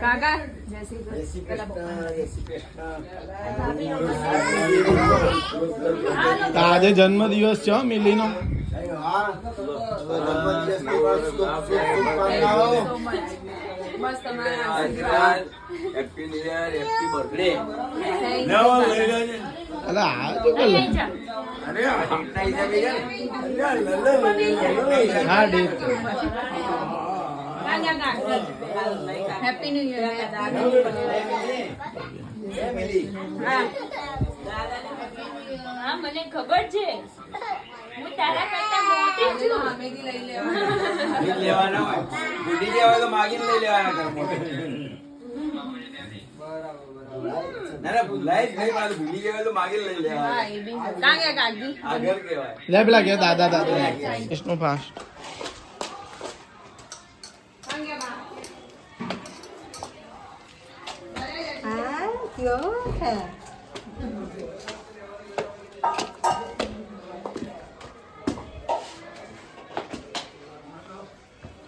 કાકા જય શ્રી તો આજે જન્મ દિવસ છે હો મિલીનો હા ડેટ હેપી ન્યુ યર હા મને ખબર છે. હું તારા કરતા મોટી છું. લઈ લેવા લેવાના હોય. ભૂલી ગયા હોય તો માગીને લઈ લેવાના. ઘરમાં. ના દાદા ભૂલાય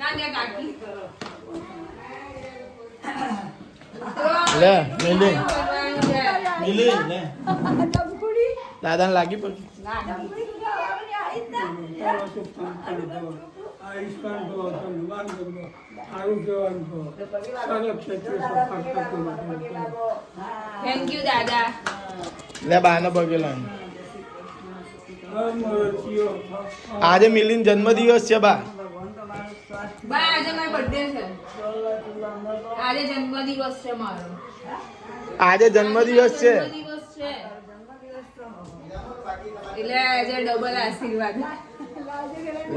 કાં ગયા કાકી લે મિલી. મિલી લે. લાગી પડી આયુષ્માન ભવ ધનવાન ભવ. આરોગ્યવાન ભવ સર્વ ક્ષેત્રે થેન્ક યુ દાદા. લે બાનો પગે આજે મિલીન જન્મ દિવસ છે બા. બા આજે મારો બર્થડે છે. આજે છે મારો. આજે જન્મદિવસ છે. એટલે આજે ડબલ આશીર્વાદ.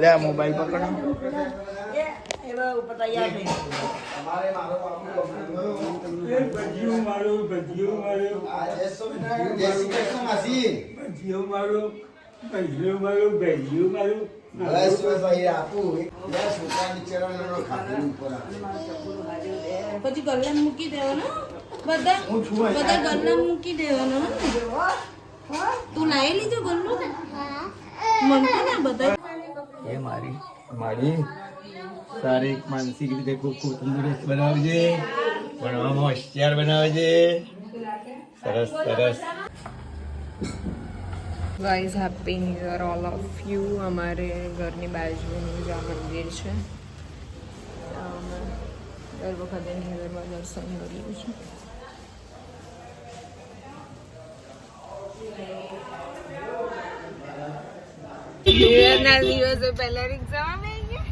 લે મોબાઈલ પકડ. એ ભજીયું મારું ભજીયું મારું. ભજીયું મારું ભજીયું મારું ભજીયું મારું. પછી ગલ્લા મૂકી દેવાનો બધા બધા ગલ્લા મૂકી દેવાનો તું લાવી લીધો ગલ્લો. મને ના બધા એ મારી. મારી શારીરિક માનસિક રીતે ખૂબ ખૂબ તંદુરસ્ત બનાવજે. ભણવામાં હોશિયાર બનાવજે. સરસ સરસ. Guys happy new year all of you અમારે ઘરની બાજુનું જ આ મંદિર છે. અમે દર વખતે ન્યુ યરમાં દર્શન કરીએ છીએ. ન્યુ યરના દિવસે પહેલા રિક્ષામાં બેસી ગયા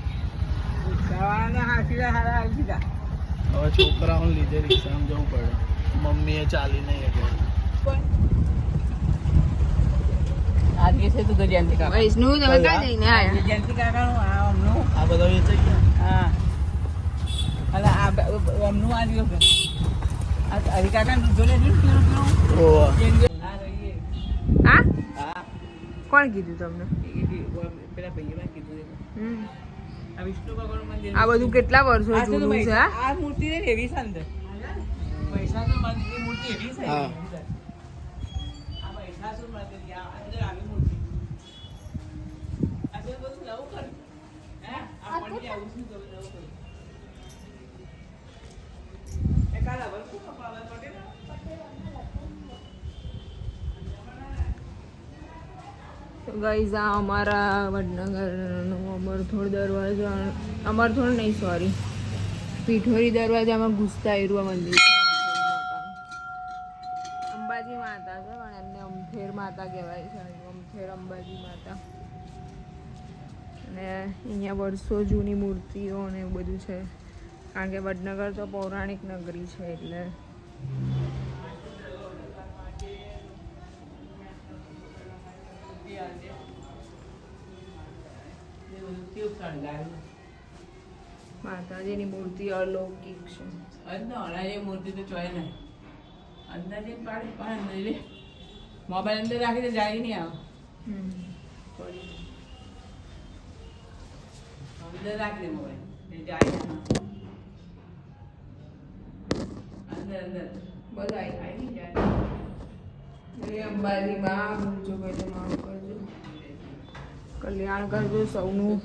હવે છોકરાઓને લીધે રિક્ષામાં જવું પડે. મમ્મીએ ચાલી નહીં એટલે વૈષ્ણુ તમે ક્યાં જઈને આયા? આ બધા વેચાઈ ગયા? ઓહ. હા કોણ કીધું તમને. આ બધું કેટલા વર્ષો જૂનું છે હા? આ મૂર્તિ ને એવી છે અંદર મહિષાસુર મર્દિની મૂર્તિ એવી છે હા. આ મહિષાસુર મર્દિની આ અંદર આવી મૂર્તિ આ તો બધું નવું કર્યું હે આ પડી આવું શું તમે નવું કર્યું એ કાલા વસ્તુ કપાવા પડે ને તો ગાઈઝ આ અમારા વડનગરનો અમરથોડ દરવાજા અમરથોડ નહીં સોરી પીઠોરી દરવાજામાં ઘૂસતા એરવા મંદિર. અંબાજી માતા છે, પણ એમને અમથેર માતા કહેવાય છે અમથેર અંબાજી માતા. અને અહીંયા વર્ષો જૂની મૂર્તિઓ અને એવું બધું છે. કારણ કે વડનગર તો પૌરાણિક નગરી છે, એટલે માતાજીની મૂર્તિ અલૌકિક છે. અંદર મૂર્તિ તો ચોય નહીં. અંદર જે પાડે પણ અંદર મોબાઈલ અંદર રાખી તો જાય નહીં આવે અંદર રાખી દે મોબાઈલ. જાય અંદર અંદર. બધા આવી જાય. અંબાજી અંબાજીમાં જો કોઈ તો માફ કરજો કલ્યાણ કરજો સૌનું.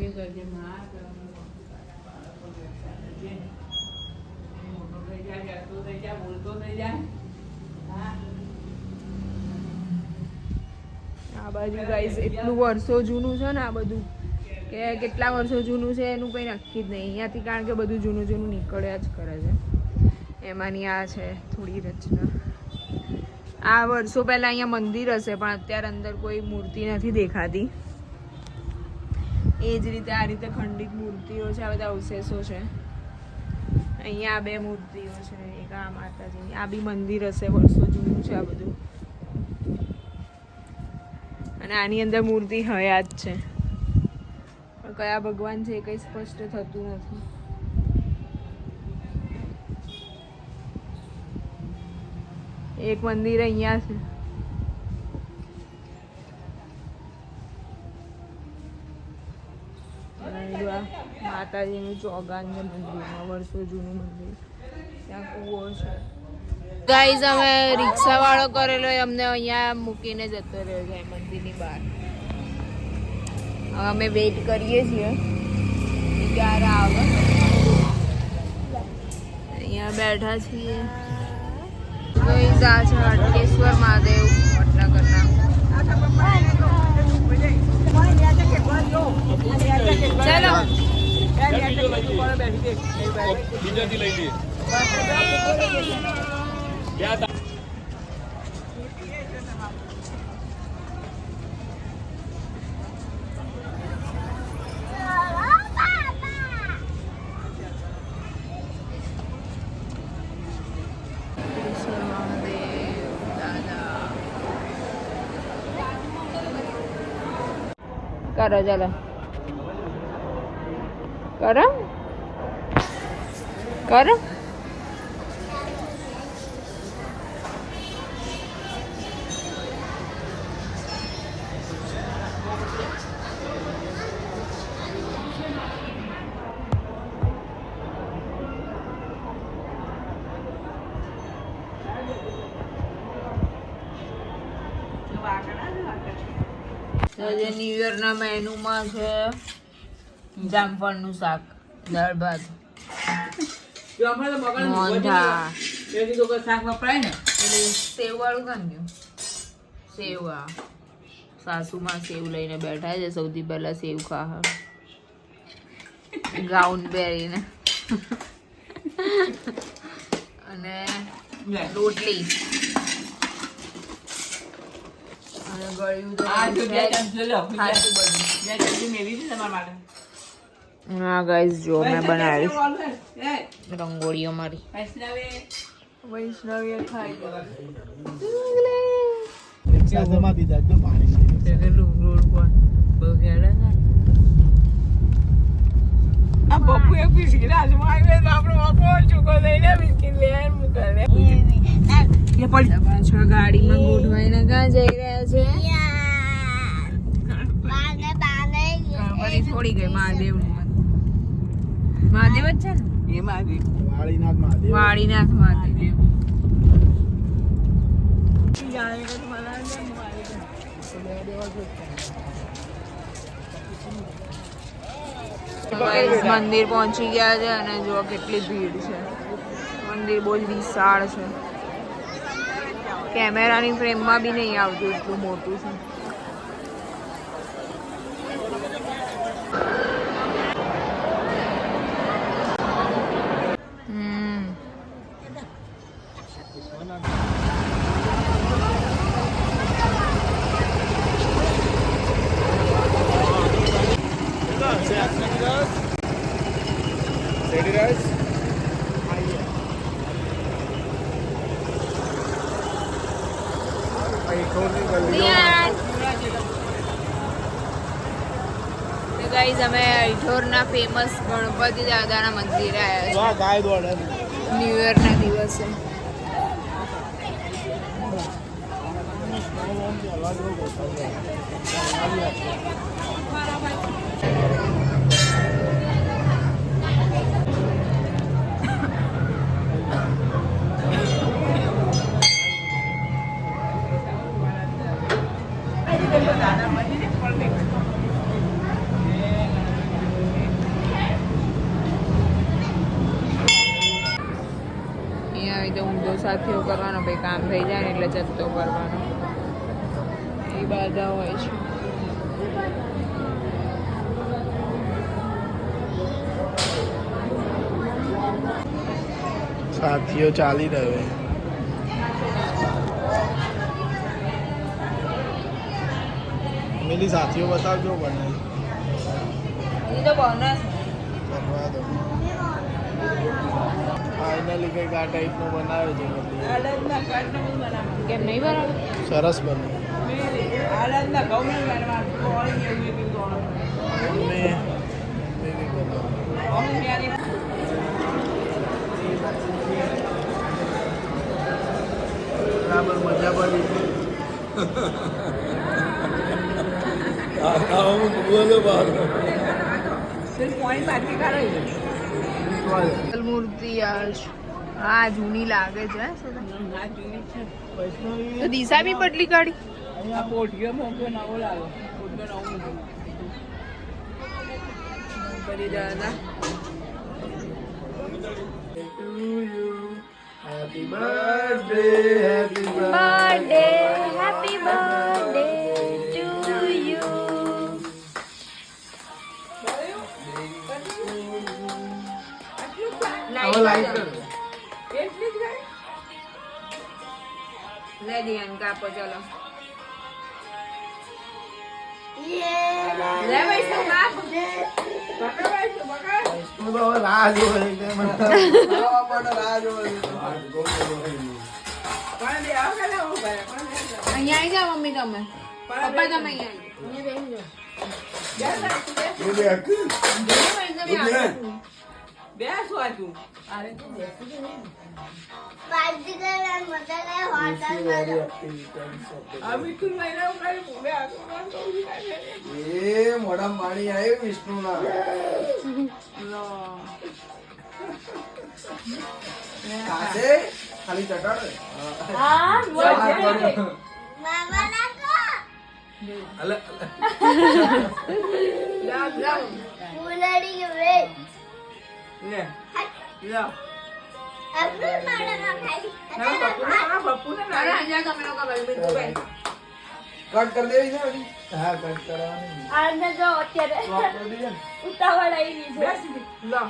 આ બાજુ ગાઈઝ એટલું વર્ષો જૂનું છે ને આ બધું. કે કેટલા વર્ષો જૂનું છે એનું કંઈ નક્કી જ નહીં. અહીંયાથી કારણ કે બધું જૂનું જૂનું નીકળ્યા જ કરે છે. એમાંની આ છે થોડી રચના. આ વર્ષો પહેલાં અહીંયા મંદિર હશે, પણ અત્યારે અંદર કોઈ મૂર્તિ નથી દેખાતી. એ જ રીતે આ રીતે ખંડિત મૂર્તિઓ છે, આ બધા અવશેષો છે. અહીંયા આ બે મૂર્તિઓ છે, એક આ માતાજીની. આ બી મંદિર હશે, વર્ષો જૂનું છે આ બધું. અને આની અંદર મૂર્તિ હયાત છે. પણ કયા ભગવાન છે એ કંઈ સ્પષ્ટ થતું નથી. એક મંદિર અહીંયા છે. માતાજીનું ચોગાન છે મંદિરમાં વર્ષો જૂનું મંદિર. ત્યાં કૂવો છે. ગાઈઝ અમે રિક્ષા વાળો કરેલો એ અમને અહીંયા મૂકીને જતો રહ્યો છે મંદિરની બહાર. હવે અમે વેઇટ કરીએ છીએ. ક્યારે આવે. અહીંયા બેઠા છીએ. ગાઈઝ આ છે હાટકેશ્વર મહાદેવ વડનગરના ચલો. હાટકેશ્વર મહાદેવ દાદા કરો ચાલો કરો. ન્યુ યરના મેનુમાં છે. જામફળનું શાક દાળ ભાત એટલે સેવ વાળું કામ ગયું. સેવ. સાસુમાં સેવ લઈને બેઠા છે સૌથી પહેલા સેવ ખા ગાઉન પહેરીને. અને રોટલી. અને ગળ્યું તો હા ગાઈસ જો મેં બનાવીશ રંગોળીઓ મારી. વૈષ્ણવીએ ખાઈ દીધા જો પાણી રોડ પર બહુ આ બપુ એક બિસ્કિટ હાથમાં આવી તો આપણો આખો ચૂકો થઈને બિસ્કિટ લઈને મૂકે પાછળ ગાડીમાં ગોઠવાઈને ક્યાં જઈ રહ્યા છે? થોડી ગઈ મહાદેવ મહાદેવ જ છે ને? વાળીનાથ મહાદેવ. વાળીનાથ મહાદેવ. મંદિર પહોંચી ગયા છે અને જો કેટલી ભીડ છે. મંદિર બહુ જ વિશાળ છે. કેમેરાની ફ્રેમમાં બી નહીં આવતું એટલું મોટું છે. ગાઈઝ અમે અઠોરના ફેમસ ગણપતિ દાદાના મંદિરે આવ્યા છે ન્યૂ યરના દિવસે. અહીંયા થઈ જાય ને એટલે જથ્થો કરવાનો એ બધા હોય છે. સાથીઓ ચાલી રહ્યો છે. સાથીઓ બતાવજો બને. એ તો બોનસ કરવા દો. ફાઇનલી કંઈક આ ટાઈપનું બનાવે છે બધી. કેમ નહીં બરાબર સરસ બને. બરાબર મજા પડી. બોલો બાબુ મૂર્તિ હા આ જૂની લાગે છે તો દિશા બી બદલી કાઢી? દાદા હેપી બર્થડે હેપી હવે લાઈટ કર લે દિયાન કાપો ચલો લે ભાઈ શું કાપ હું તો હવે રાહ જોવે છે કે મને ખાવા માટે રાહ જોવે છે. અહીંયા આવી જાઓ મમ્મી તમે પપ્પા તમે અહીંયા બોલે હક. એ મોઢા પાણી આવ્યું વિષ્ણુના. ખાશે? ખાલી ચટાડે? હા બર્થડે અલે જાઓ જાઓ અરે અહીંયા તમે લોકો ભાઈ ભાઈ. કટ કરી દેવી છે? હા કટ કરવાની. આને જો અત્યારે. ઉતાવળ આવી છે. લો.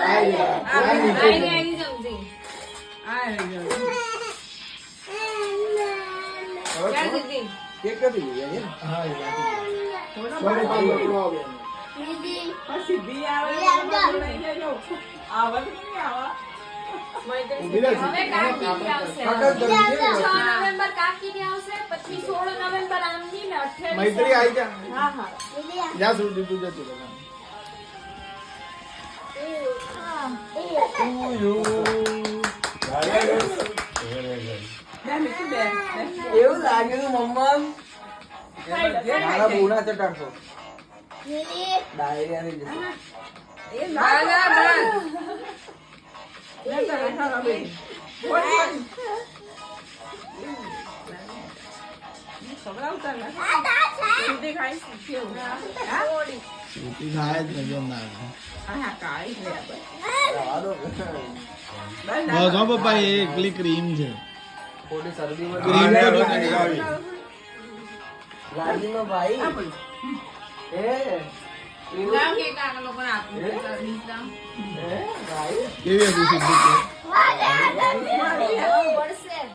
આઈ જા. આઈ આઈ. આઈ ક્યાં થોડું દીધી કેક કરી દઈએ હા, એ બાકી. થોડી વાર બકરો આવે એનો. ઊભી રહે છે. હવે કાકીની આવશે. કટ જ કરી છે. છ નવેમ્બર કાકીની આવશે પછી મૈત્રી આવી જા. હા હા. જ્યાં સુધી તું જતી એવું લાગે મમ્મા. મારા બુના ચટાડશો ડાયરિયા થઈ જશે દાદા બસ ઊંચી થાય જ ને કેમ ના થાય? જવા દો. બસ હો પપ્પા એ એકલી ક્રીમ છે ક્રીમ તો જો કે નહીં આવી. લાવ કેક કેવી હતી